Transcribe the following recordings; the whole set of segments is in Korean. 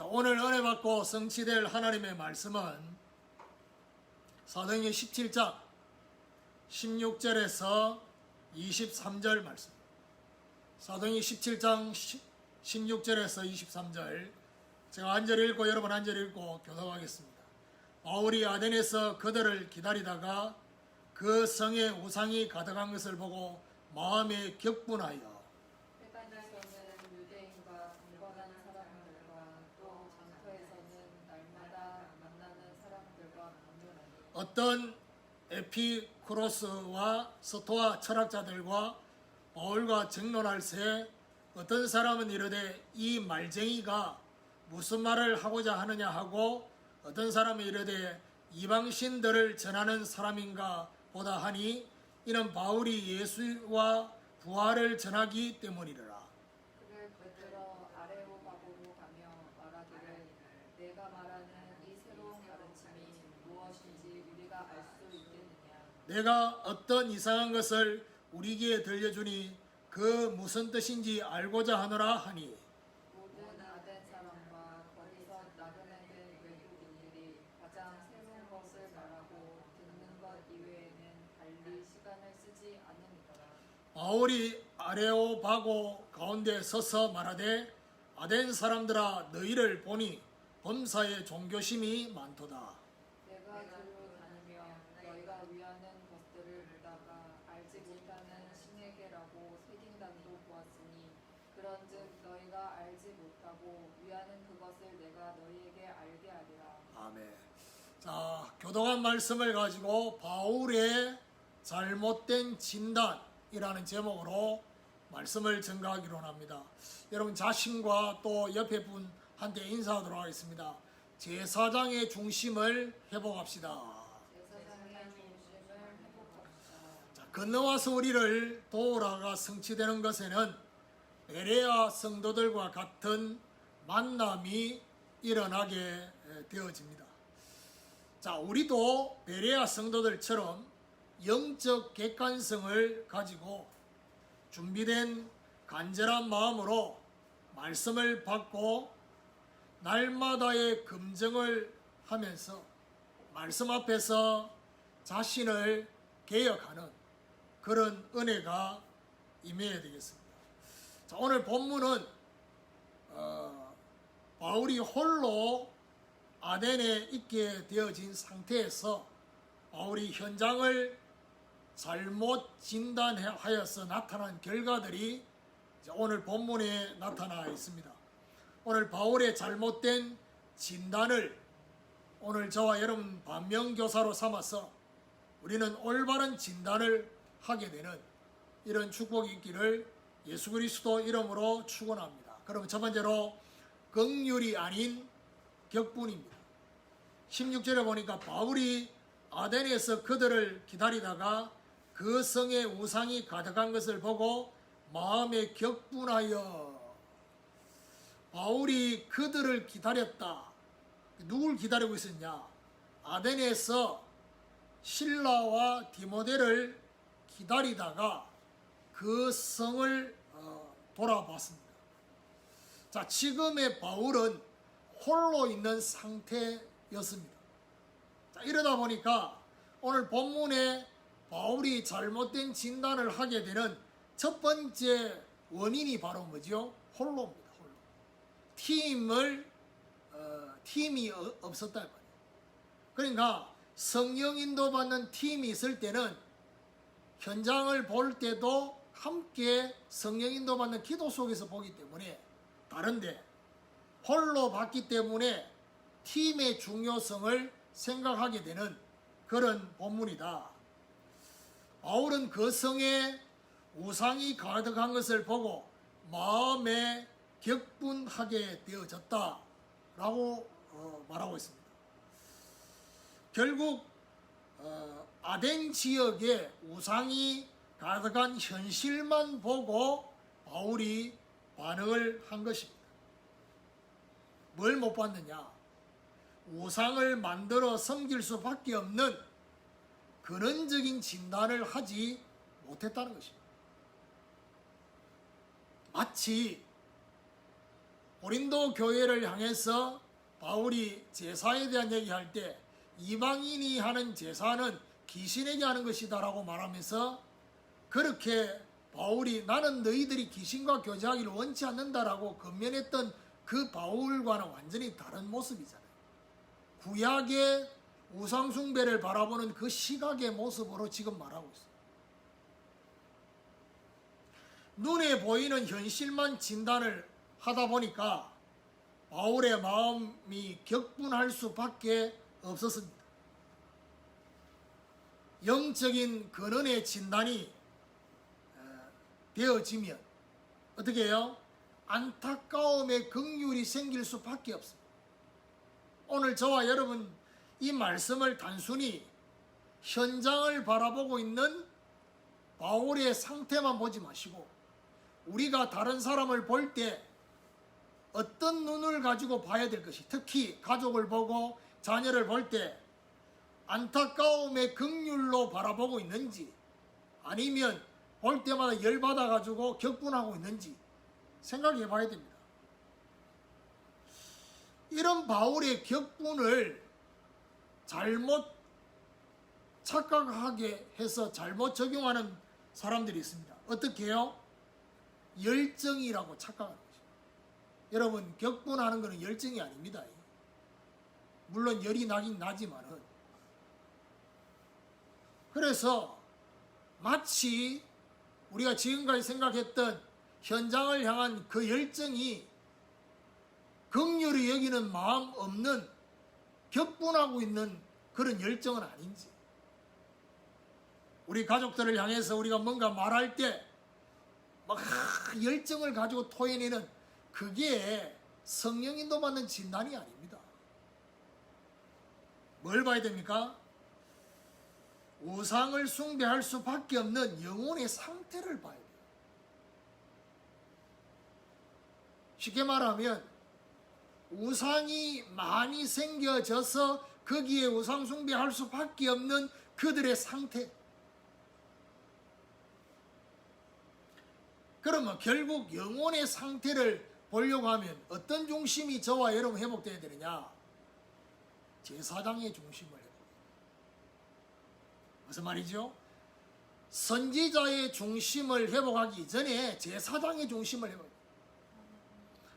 자, 오늘 은혜 받고 성취될 하나님의 말씀은 사도행전 17장 16절에서 23절 말씀. 사도행전 17장 16절에서 23절. 제가 한 절 읽고 여러분 한 절 읽고 교독하겠습니다. 바울이 아덴에서 그들을 기다리다가 그 성에 우상이 가득한 것을 보고 마음에 격분하여 회관에서는 유대인과 공부하는 사람들과 또 장터에서는 날마다 만나는 사람들과 강론하니 어떤 에피쿠로스와 스토아 철학자들과 바울과 정론할 새 어떤 사람은 이르되 이 말쟁이가 무슨 말을 하고자 하느냐 하고 어떤 사람은 이르되 이방신들을 전하는 사람인가 보다 하니 이는 바울이 예수와 부활을 전하기 때문이라 그를 붙들어 아레오바고로 가며 말하기를 내가 말하는 이 새로운 가르침이 무엇인지 우리가 알 수 있겠느냐 내가 어떤 이상한 것을 우리에게 들려주니 그 무슨 뜻인지 알고자 하노라 하니 모든 아덴 사람과 거기서 나그네된 외국인들이 가장 새로운 것을 말하고 듣는 것 이외에는 달리 시간을 쓰지 않으니더라 바울이 아레오바고 가운데 서서 말하되 아덴 사람들아 너희를 보니 범사에 종교심이 많도다. 내가 길로 다니며 너희가 위하는 것들을 묻다가 알지 못하는 신에게라고 새긴단도 보았으니 그런즉 너희가 알지 못하고 위하는 그것을 내가 너희에게 알게 하리라 아멘. 자, 교독한 말씀을 가지고 바울의 잘못된 진단이라는 제목으로 말씀을 전가하기로 합니다. 여러분 자신과 또 옆에 분한테 인사하도록 하겠습니다. 제사장의 중심을 회복합시다. 건너와서 우리를 도우라가 성취되는 것에는 베레아 성도들과 같은 만남이 일어나게 되어집니다. 자, 우리도 베레아 성도들처럼 영적 객관성을 가지고 준비된 간절한 마음으로 말씀을 받고 날마다의 금정을 하면서 말씀 앞에서 자신을 개혁하는 그런 은혜가 임해야 되겠습니다. 자, 오늘 본문은 어, 바울이 홀로 아덴에 있게 되어진 상태에서 바울이 현장을 잘못 진단하여서 나타난 결과들이 오늘 본문에 나타나 있습니다. 오늘 바울의 잘못된 진단을 오늘 저와 여러분 반면교사로 삼아서 우리는 올바른 진단을 하게 되는 이런 축복이 있기를 예수 그리스도 이름으로 축원합니다. 그럼 첫 번째로 긍휼이 아닌 격분입니다. 16절에 보니까 바울이 아덴에서 그들을 기다리다가 그 성에 우상이 가득한 것을 보고 마음에 격분하여 바울이 그들을 기다렸다. 누굴 기다리고 있었냐? 아덴에서 신라와 디모데를 기다리다가 그 성을 어, 돌아봤습니다. 자, 지금의 바울은 홀로 있는 상태였습니다. 자, 이러다 보니까 오늘 본문에 바울이 잘못된 진단을 하게 되는 첫 번째 원인이 바로 뭐죠? 홀로입니다. 홀로. 팀을 어, 팀이 어- 없었다 이 말이에요. 그러니까 성령 인도 받는 팀이 있을 때는 현장을 볼 때도 함께 성령 인도 받는 기도 속에서 보기 때문에 다른데 홀로 봤기 때문에 팀의 중요성을 생각하게 되는 그런 본문이다. 바울은 그 성에 우상이 가득한 것을 보고 마음에 격분하게 되어졌다 라고 어, 말하고 있습니다. 결국 어, 아덴 지역에 우상이 가득한 현실만 보고 바울이 반응을 한 것입니다. 뭘 못 봤느냐? 우상을 만들어 섬길 수밖에 없는 근원적인 진단을 하지 못했다는 것입니다. 마치 고린도 교회를 향해서 바울이 제사에 대한 얘기할 때 이방인이 하는 제사는 귀신에게 하는 것이다라고 말하면서 그렇게 바울이 나는 너희들이 귀신과 교제하기를 원치 않는다라고 건면했던 그 바울과는 완전히 다른 모습이잖아요. 구약의 우상숭배를 바라보는 그 시각의 모습으로 지금 말하고 있어요. 눈에 보이는 현실만 진단을 하다 보니까 바울의 마음이 격분할 수밖에 없었습니다. 영적인 근원의 진단이 어, 되어지면 어떻게 해요? 안타까움의 긍휼이 생길 수밖에 없습니다. 오늘 저와 여러분 이 말씀을 단순히 현장을 바라보고 있는 바울의 상태만 보지 마시고 우리가 다른 사람을 볼 때 어떤 눈을 가지고 봐야 될 것이 특히 가족을 보고 자녀를 볼 때 안타까움의 극률로 바라보고 있는지 아니면 볼 때마다 열받아 가지고 격분하고 있는지 생각해 봐야 됩니다. 이런 바울의 격분을 잘못 착각하게 해서 잘못 적용하는 사람들이 있습니다. 어떻게 해요? 열정이라고 착각하는 거죠. 여러분, 격분하는 것은 열정이 아닙니다. 물론 열이 나긴 나지만은. 그래서 마치 우리가 지금까지 생각했던 현장을 향한 그 열정이 극렬히 여기는 마음 없는 격분하고 있는 그런 열정은 아닌지. 우리 가족들을 향해서 우리가 뭔가 말할 때 막 열정을 가지고 토해내는 그게 성령인도 받는 진단이 아닙니다. 뭘 봐야 됩니까? 우상을 숭배할 수밖에 없는 영혼의 상태를 봐야 돼요. 쉽게 말하면 우상이 많이 생겨져서 거기에 우상 숭배할 수밖에 없는 그들의 상태. 그러면 결국 영혼의 상태를 보려고 하면 어떤 중심이 저와 여러분 회복되어야 되느냐? 제사장의 중심을. 무슨 말이죠? 선지자의 중심을 회복하기 전에 제사장의 중심을 회복.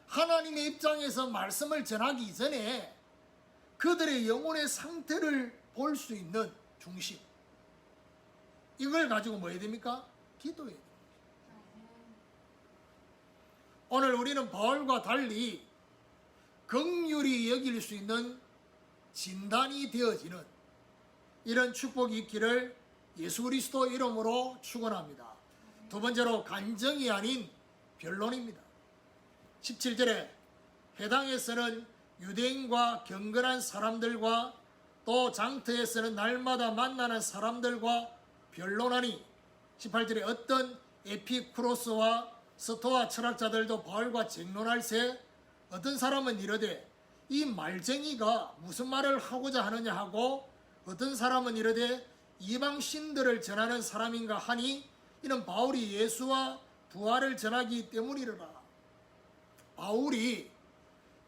하나님의 입장에서 말씀을 전하기 전에 그들의 영혼의 상태를 볼 수 있는 중심. 이걸 가지고 뭐 해야 됩니까? 기도해야 됩니다. 오늘 우리는 바울과 달리 긍휼히 여길 수 있는 진단이 되어지는 이런 축복이 있기를 예수 그리스도 이름으로 축원합니다. 두 번째로 간정이 아닌 변론입니다. 17절에 해당에서는 유대인과 경건한 사람들과 또 장터에서는 날마다 만나는 사람들과 변론하니 18절에 어떤 에피쿠로스와 스토아 철학자들도 바울과 쟁론할새 어떤 사람은 이르되 이 말쟁이가 무슨 말을 하고자 하느냐 하고 어떤 사람은 이르되 이방 신들을 전하는 사람인가 하니 이는 바울이 예수와 부활을 전하기 때문이라 바울이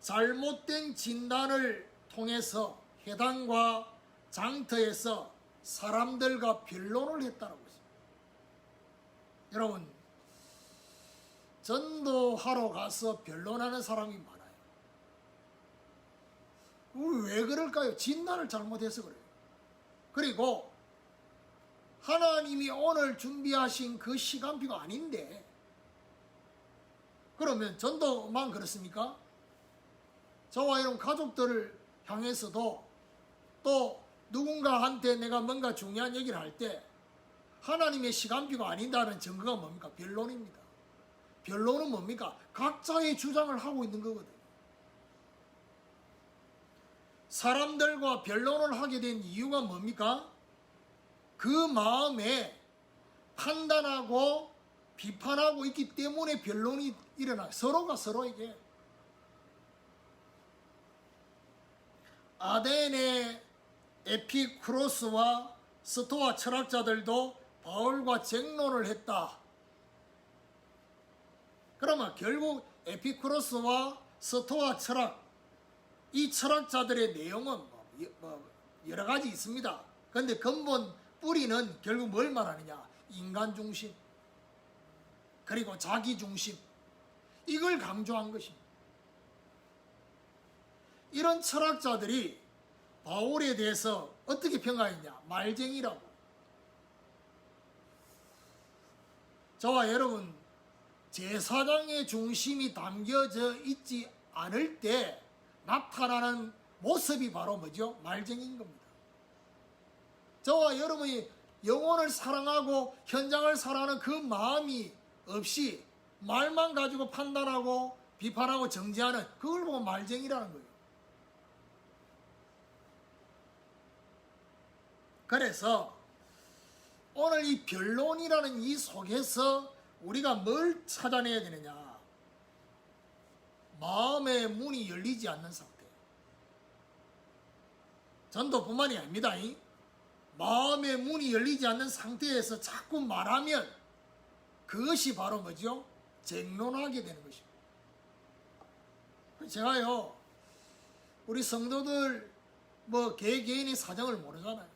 잘못된 진단을 통해서 해당과 장터에서 사람들과 변론을 했다고 했습니다. 여러분 전도하러 가서 변론하는 사람이 많아요. 왜 그럴까요? 진단을 잘못해서 그래요. 그리고 하나님이 오늘 준비하신 그 시간표가 아닌데 그러면 전도만 그렇습니까? 저와 이런 가족들을 향해서도 또 누군가한테 내가 뭔가 중요한 얘기를 할 때 하나님의 시간표가 아닌다는 증거가 뭡니까? 변론입니다. 변론은 뭡니까? 각자의 주장을 하고 있는 거거든요. 사람들과 변론을 하게 된 이유가 뭡니까? 그 마음에 판단하고 비판하고 있기 때문에 변론이 일어나 서로가 서로에게 아덴의 에피크로스와 스토아 철학자들도 바울과 쟁론을 했다. 그러면 결국 에피크로스와 스토아 철학 이 철학자들의 내용은 뭐, 여- 뭐 여러 가지 있습니다. 그런데 근본 뿌리는 결국 뭘 말하느냐? 인간 중심 그리고 자기 중심 이걸 강조한 것입니다. 이런 철학자들이 바울에 대해서 어떻게 평가했냐? 말쟁이라고. 저와 여러분 제사장의 중심이 담겨져 있지 않을 때 나타나는 모습이 바로 뭐죠? 말쟁이인 겁니다. 저와 여러분이 영혼을 사랑하고 현장을 사랑하는 그 마음이 없이 말만 가지고 판단하고 비판하고 정지하는 그걸 보고 말쟁이라는 거예요. 그래서 오늘 이 변론이라는 이 속에서 우리가 뭘 찾아내야 되느냐? 마음의 문이 열리지 않는 상태. 전도뿐만이 아닙니다. 이. 마음의 문이 열리지 않는 상태에서 자꾸 말하면 그것이 바로 뭐죠? 쟁론하게 되는 것입니다. 제가요, 우리 성도들 뭐 개개인의 사정을 모르잖아요.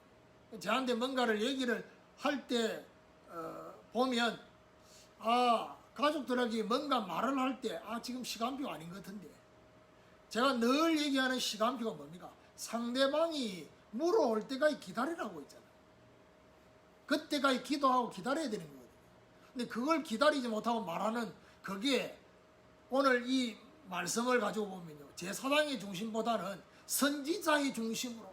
저한테 뭔가를 얘기를 할때 어, 보면 아 가족들에게 뭔가 말을 할 때 아 지금 시간표 아닌 것 같은데 제가 늘 얘기하는 시간표가 뭡니까? 상대방이 물어올 때까지 기다리라고 있잖아요. 그때까지 기도하고 기다려야 되는 거거든요. 근데 그걸 기다리지 못하고 말하는 그게 오늘 이 말씀을 가지고 보면요. 제 사랑의 중심보다는 선지자의 중심으로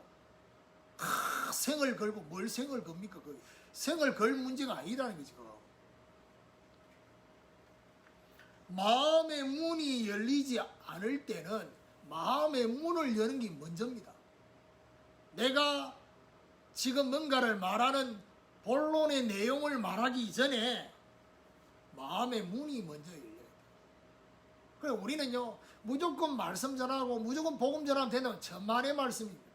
다 생을 걸고 뭘 생을 겁니까? 그 생을 걸 문제가 아니라는 거지. 그거. 마음의 문이 열리지 않을 때는 마음의 문을 여는 게 먼저입니다. 내가 지금 뭔가를 말하는 본론의 내용을 말하기 전에 마음의 문이 먼저 열려야 돼. 그래 우리는요 무조건 말씀 전하고 무조건 복음 전하면 되는 천만의 말씀입니다.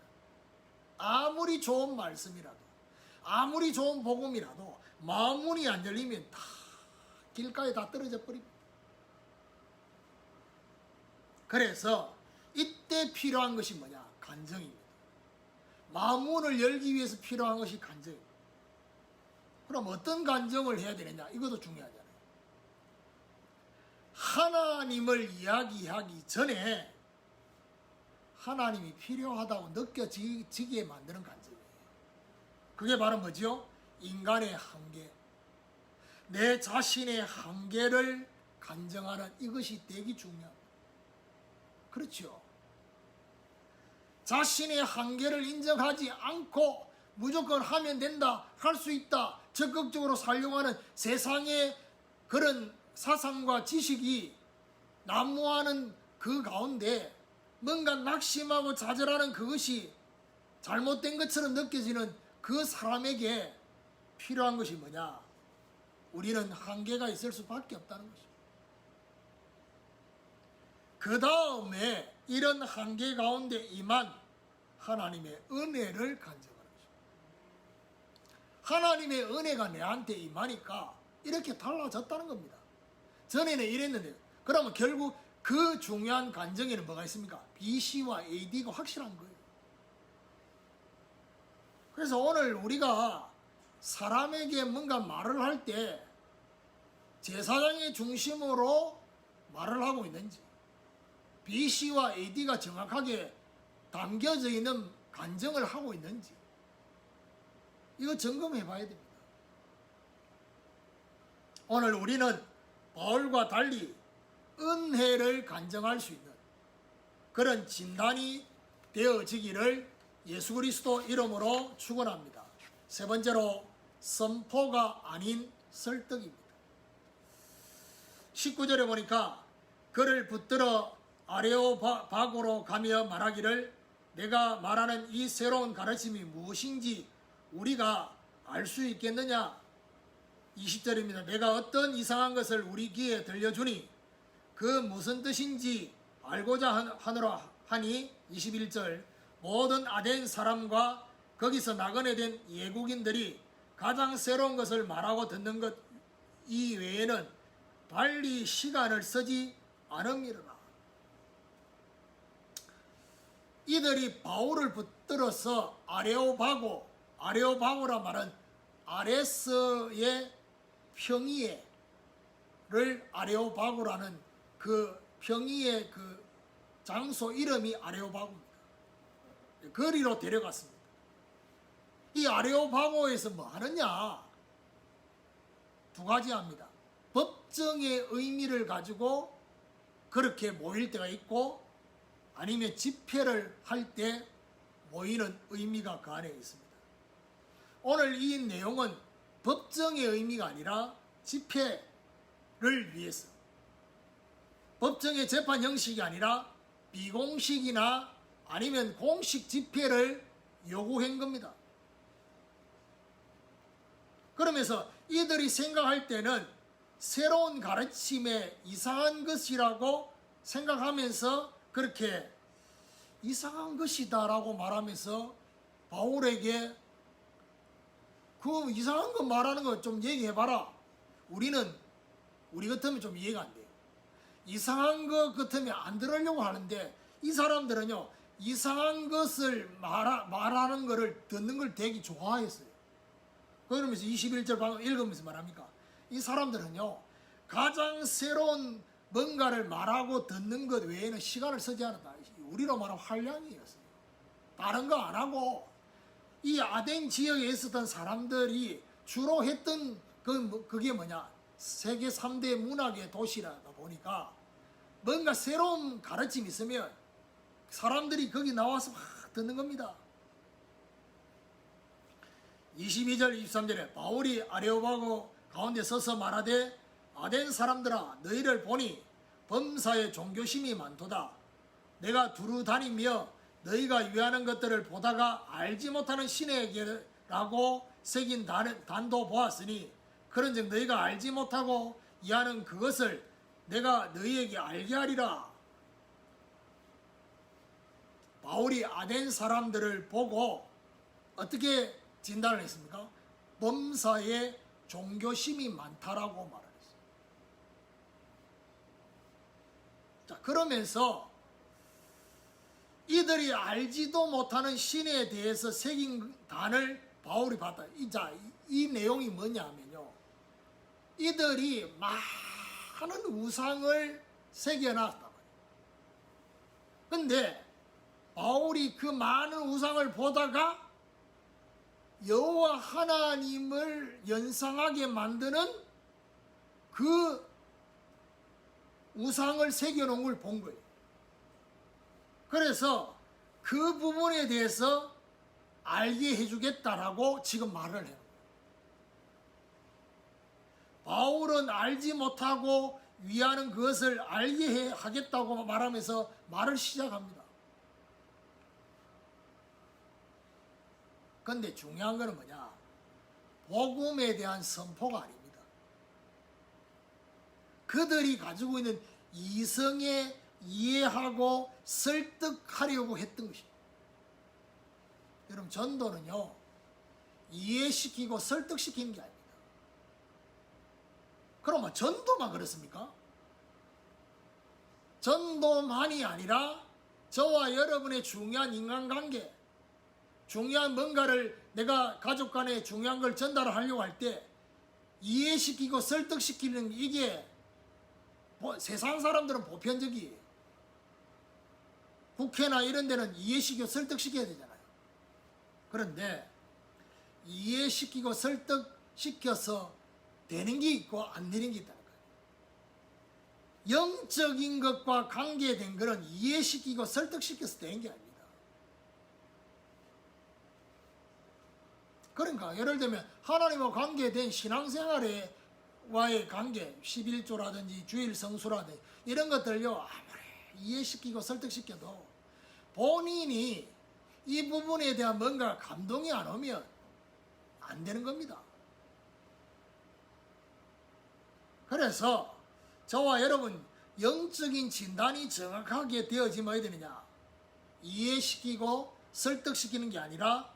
아무리 좋은 말씀이라도 아무리 좋은 복음이라도 마음 문이 안 열리면 다 길가에 다 떨어져 버립니다. 그래서 이때 필요한 것이 뭐냐? 간정입니다. 마음 문을 열기 위해서 필요한 것이 간정입니다. 그럼 어떤 간정을 해야 되느냐? 이것도 중요하잖아요. 하나님을 이야기하기 전에 하나님이 필요하다고 느껴지게 만드는 간증이에요. 그게 바로 뭐죠? 인간의 한계. 내 자신의 한계를 간증하는 이것이 되게 중요합니다. 그렇죠. 자신의 한계를 인정하지 않고 무조건 하면 된다, 할 수 있다, 적극적으로 살려하는 세상의 그런 사상과 지식이 난무하는 그 가운데 뭔가 낙심하고 좌절하는 그것이 잘못된 것처럼 느껴지는 그 사람에게 필요한 것이 뭐냐? 우리는 한계가 있을 수밖에 없다는 것입니다. 그 다음에 이런 한계 가운데 임한 하나님의 은혜를 간증하는 것입니다. 하나님의 은혜가 내한테 임하니까 이렇게 달라졌다는 겁니다. 전에는 이랬는데, 그러면 결국 그 중요한 간증에는 뭐가 있습니까? BC와 AD가 확실한 거예요. 그래서 오늘 우리가 사람에게 뭔가 말을 할 때 제사장의 중심으로 말을 하고 있는지, BC와 AD가 정확하게 담겨져 있는 간증을 하고 있는지, 이거 점검해 봐야 됩니다. 오늘 우리는 바울과 달리 은혜를 간증할 수 있는 그런 진단이 되어지기를 예수 그리스도 이름으로 축원합니다. 세 번째로 선포가 아닌 설득입니다. 19절에 보니까 그를 붙들어 아레오바고로 가며 말하기를 내가 말하는 이 새로운 가르침이 무엇인지 우리가 알 수 있겠느냐 20절입니다. 내가 어떤 이상한 것을 우리 귀에 들려주니 그 무슨 뜻인지 알고자 한- 하노라 하니 21절 모든 아덴 사람과 거기서 나그네 된 예국인들이 가장 새로운 것을 말하고 듣는 것 이외에는 달리 시간을 쓰지 않음이로라. 이들이 바울을 붙들어서 아레오바고 아레오바고라 말은 아레스의 평이에를 아레오바고라는 그 평이의 그 장소 이름이 아레오바고입니다. 거리로 데려갔습니다. 이 아레오바고에서 뭐 하느냐? 두 가지 합니다. 법정의 의미를 가지고 그렇게 모일 때가 있고 아니면 집회를 할 때 모이는 의미가 그 안에 있습니다. 오늘 이 내용은 법정의 의미가 아니라 집회를 위해서 법정의 재판 형식이 아니라 비공식이나 아니면 공식 집회를 요구한 겁니다. 그러면서 이들이 생각할 때는 새로운 가르침에 이상한 것이라고 생각하면서 그렇게 이상한 것이다라고 말하면서 바울에게 그 이상한 거 말하는 거 좀 얘기해봐라. 우리는 우리 같으면 좀 이해가 안 돼요. 이상한 것 같으면 안 들으려고 하는데 이 사람들은요 이상한 것을 말하, 말하는 거를 듣는 걸 되게 좋아했어요. 그러면서 21절 방금 읽으면서 말합니까? 이 사람들은요 가장 새로운 뭔가를 말하고 듣는 것 외에는 시간을 쓰지 않았다. 우리로 말하면 한량이었어요. 다른 거 안 하고 이 아덴 지역에 있었던 사람들이 주로 했던 그 뭐- 그게 뭐냐? 세계 3대 문학의 도시라다 보니까 뭔가 새로운 가르침이 있으면 사람들이 거기 나와서 막 듣는 겁니다. 22절 23절에 바울이 아레오바고 가운데 서서 말하되 아덴 사람들아 너희를 보니 범사에 종교심이 많도다. 내가 두루 다니며 너희가 위하는 것들을 보다가 알지 못하는 신에게라고 새긴 단- 단도 보았으니 그런즉 너희가 알지 못하고 이하는 그것을 내가 너희에게 알게 하리라. 바울이 아덴 사람들을 보고 어떻게 진단을 했습니까? 범사에 종교심이 많다라고 했어요. 자, 그러면서 이들이 알지도 못하는 신에 대해서 새긴 단을 바울이 봤다. 이, 자, 이, 이 내용이 뭐냐면요. 이들이 많은 우상을 새겨놨다. 근데 바울이 그 많은 우상을 보다가 여호와 하나님을 연상하게 만드는 그 우상을 새겨놓은 걸 본 거예요. 그래서 그 부분에 대해서 알게 해주겠다라고 지금 말을 해요. 바울은 알지 못하고 위하는 그것을 알게 해- 하겠다고 말하면서 말을 시작합니다. 근데 중요한 거는 뭐냐? 복음에 대한 선포가 아닙니다. 그들이 가지고 있는 이성에 이해하고 설득하려고 했던 것입니다. 여러분, 전도는요, 이해시키고 설득시키는 게 아닙니다. 그러면 전도만 그렇습니까? 전도만이 아니라 저와 여러분의 중요한 인간관계, 중요한 뭔가를 내가 가족 간에 중요한 걸 전달하려고 할 때 이해시키고 설득시키는 이게 뭐 세상 사람들은 보편적이에요. 국회나 이런 데는 이해시키고 설득시켜야 되잖아요. 그런데 이해시키고 설득시켜서 되는 게 있고 안 되는 게 있다는 거예요. 영적인 것과 관계된 것은 이해시키고 설득시켜서 되는 게 아닙니다. 그러니까 예를 들면 하나님과 관계된 신앙생활에 와의 관계, 11조라든지 주일 성수라든지 이런 것들요 아무리 이해시키고 설득시켜도 본인이 이 부분에 대한 뭔가 감동이 안 오면 안 되는 겁니다. 그래서 저와 여러분 영적인 진단이 정확하게 되어지면 어야 되느냐 이해시키고 설득시키는 게 아니라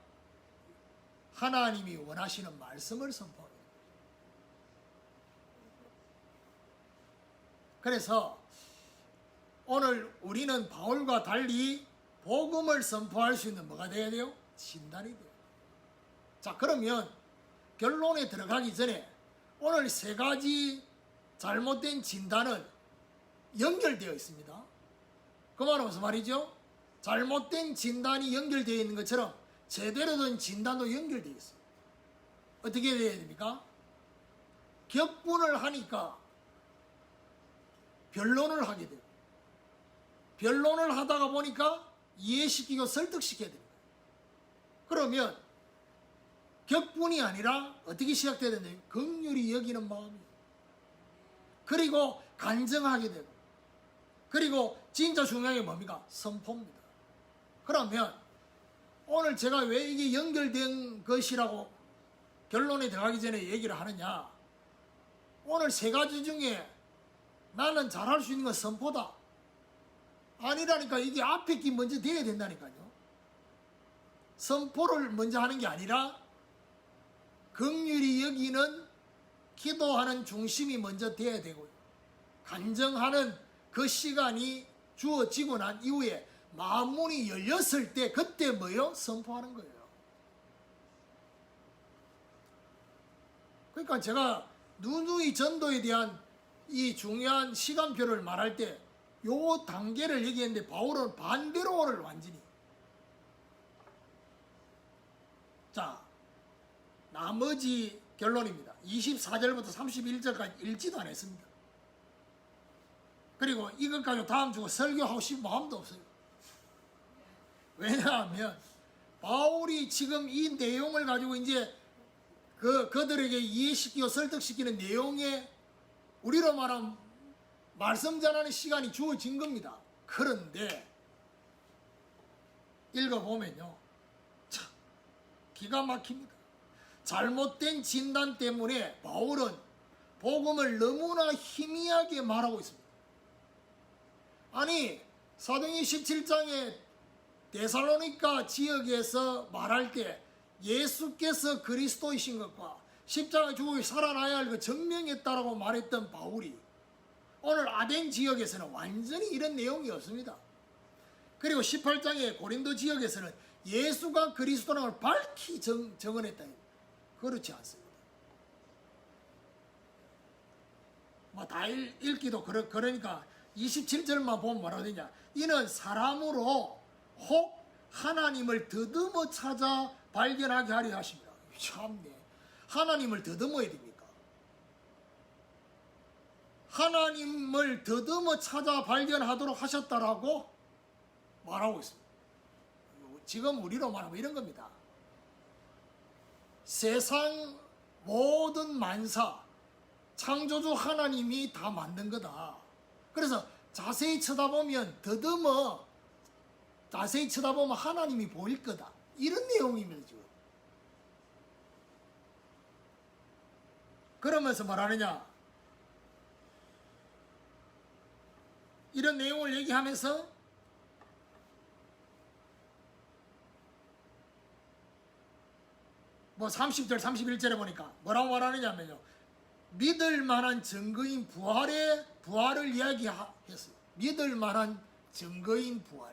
하나님이 원하시는 말씀을 선포해요. 그래서 오늘 우리는 바울과 달리 복음을 선포할 수 있는 뭐가 돼야 돼요? 진단이 돼요. 자, 그러면 결론에 들어가기 전에 오늘 세 가지 잘못된 진단은 연결되어 있습니다. 그 말은 무슨 말이죠? 잘못된 진단이 연결되어 있는 것처럼 제대로 된 진단도 연결되어 있어요. 어떻게 돼야 됩니까? 격분을 하니까 변론을 하게 돼요. 변론을 하다가 보니까 이해시키고 설득시켜야 됩니다. 그러면 격분이 아니라 어떻게 시작돼야 되나요? 긍휼히 여기는 마음이. 그리고 간증하게 되고. 그리고 진짜 중요한 게 뭡니까? 선포입니다. 그러면 오늘 제가 왜 이게 연결된 것이라고 결론에 들어가기 전에 얘기를 하느냐? 오늘 세 가지 중에 나는 잘할 수 있는 건 선포다. 아니라니까 이게 앞에 게 먼저 돼야 된다니까요. 선포를 먼저 하는 게 아니라 긍휼히 여기는 기도하는 중심이 먼저 돼야 되고요. 간정하는 그 시간이 주어지고 난 이후에 마음문이 열렸을 때 그때 뭐요? 선포하는 거예요. 그러니까 제가 누누이 전도에 대한 이 중요한 시간표를 말할 때 요 단계를 얘기했는데 바울은 반대로를 완전히 자 나머지 결론입니다. 24절부터 31절까지 읽지도 않았습니다. 그리고 이것 가지고 다음 주고 설교하고 싶은 마음도 없어요. 왜냐하면 바울이 지금 이 내용을 가지고 이제 그 그들에게 이해시키고 설득시키는 내용에 우리로 말하면 말씀 전하는 시간이 주어진 겁니다. 그런데 읽어보면요. 참 기가 막힙니다. 잘못된 진단 때문에 바울은 복음을 너무나 희미하게 말하고 있습니다. 아니 사도행 17장에 데살로니카 지역에서 말할 때 예수께서 그리스도이신 것과 십자가 죽고 살아나야 할 그 증명했다라고 말했던 바울이 오늘 아덴 지역에서는 완전히 이런 내용이 없습니다. 그리고 18장의 고린도 지역에서는 예수가 그리스도라는 걸 밝히 정, 정언했다. 그렇지 않습니다. 뭐다 읽기도 그러, 그러니까 27절만 보면 뭐라고 되냐. 이는 사람으로 혹 하나님을 더듬어 찾아 발견하게 하려 하십니다. 참네. 하나님을 더듬어야 됩니까? 하나님을 더듬어 찾아 발견하도록 하셨다라고 말하고 있습니다. 지금 우리로 말하면 이런 겁니다. 세상 모든 만사, 창조주 하나님이 다 만든 거다. 그래서 자세히 쳐다보면 더듬어 자세히 쳐다보면 하나님이 보일 거다. 이런 내용입니다, 지금. 그러면서 말하느냐? 이런 내용을 얘기하면서 뭐 30절, 31절에 보니까 뭐라고 말하느냐면요. 믿을 만한 증거인 부활의 부활을 이야기했어요. 믿을 만한 증거인 부활.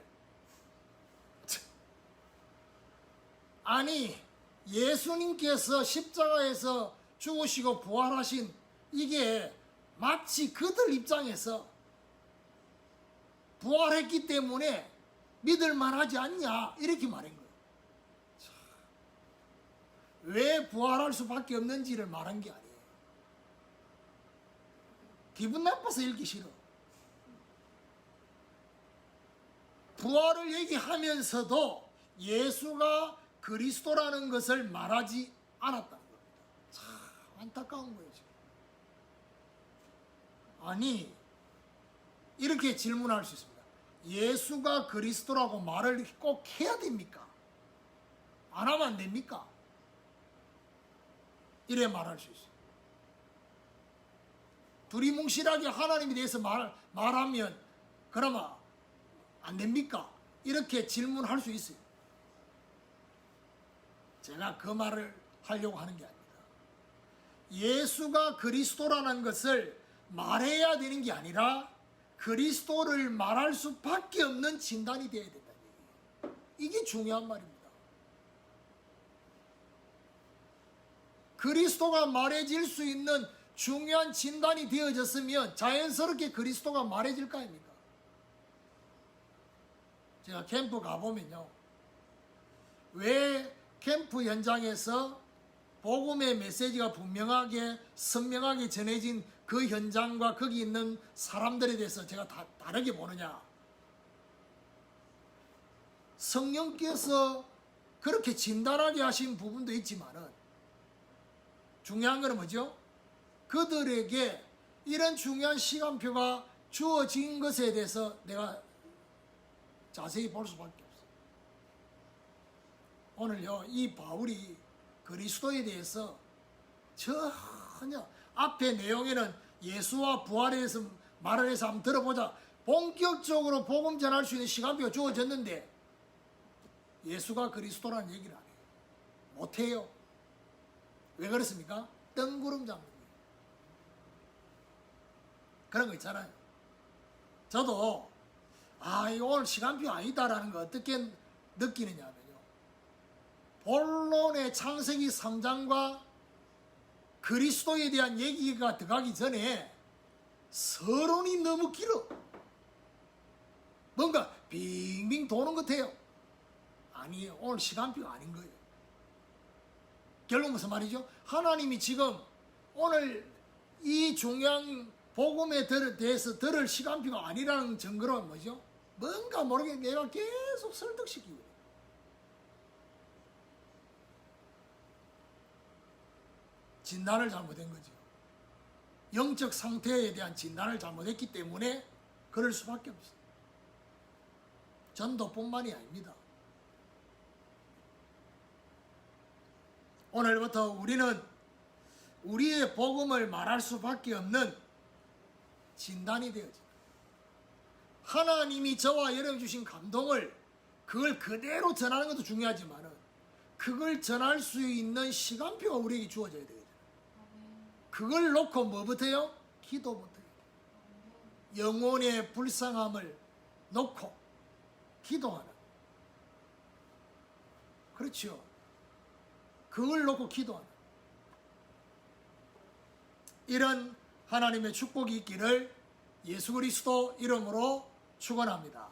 참. 아니 예수님께서 십자가에서 죽으시고 부활하신 이게 마치 그들 입장에서 부활했기 때문에 믿을 만 하지 않냐 이렇게 말한 거예요. 참. 왜 부활할 수밖에 없는지를 말한 게 아니에요. 기분 나빠서 읽기 싫어. 부활을 얘기하면서도 예수가 그리스도라는 것을 말하지. 참 안타까운 지금. 아니, 이렇게 질문할 수 있습니다. 예수가 그리스도라고 말을 꼭 해야 됩니까? 안 하면 안 됩니까? 이래 말할 수 있어요. 두리뭉실하게 하나님에 대해서 말, 말하면 그러면 안 됩니까? 이렇게 질문할 수 있어요. 제가 그 말을 하려고 하는 게 아닙니다. 예수가 그리스도라는 것을 말해야 되는 게 아니라 그리스도를 말할 수밖에 없는 진단이 된다는 얘기예요. 이게 중요한 말입니다. 그리스도가 말해질 수 있는 중요한 진단이 되어졌으면 자연스럽게 그리스도가 말해질 거 아닙니까? 제가 캠프 가보면요. 왜 캠프 현장에서 복음의 메시지가 분명하게 선명하게 전해진 그 현장과 거기 있는 사람들에 대해서 제가 다 다르게 보느냐? 성령께서 그렇게 진단하게 하신 부분도 있지만은 중요한 거는 뭐죠? 그들에게 이런 중요한 시간표가 주어진 것에 대해서 내가 자세히 볼 수밖에 없어요. 오늘요, 이 바울이 그리스도에 대해서 전혀 앞에 내용에는 예수와 부활에 대해서 말을 해서 한번 들어보자. 본격적으로 복음 전할 수 있는 시간표가 주어졌는데 예수가 그리스도라는 얘기를 안 해요. 못해요. 왜 그렇습니까? 뜬구름 잡는 거예요. 그런 거 있잖아요. 저도 아, 이거 오늘 시간표 아니다라는 거 어떻게 느끼느냐면요. 본론의 창세기 3장과 그리스도에 대한 얘기가 들어가기 전에 서론이 너무 길어. 뭔가 빙빙 도는 것 같아요. 아니에요. 오늘 시간표가 아닌 거예요. 결론 무슨 말이죠? 하나님이 지금 오늘 이 중요한 복음에 들- 대해서 들을 시간표가 아니라는 증거로 뭐죠? 뭔가 모르게 내가 계속 설득시키고 있어요. 진단을 잘못한 거죠. 영적 상태에 대한 진단을 잘못했기 때문에 그럴 수밖에 없어요. 전도뿐만이 아닙니다. 오늘부터 우리는 우리의 복음을 말할 수밖에 없는 진단이 되어집니다. 하나님이 저와 여러분 주신 감동을 그걸 그대로 전하는 것도 중요하지만은 그걸 전할 수 있는 시간표가 우리에게 주어져야 되거든요. 그걸 놓고 뭐부터요? 기도부터요. 영혼의 불쌍함을 놓고 기도하는. 그렇죠. 그걸 놓고 기도하는. 이런 하나님의 축복이 있기를 예수 그리스도 이름으로 축원합니다.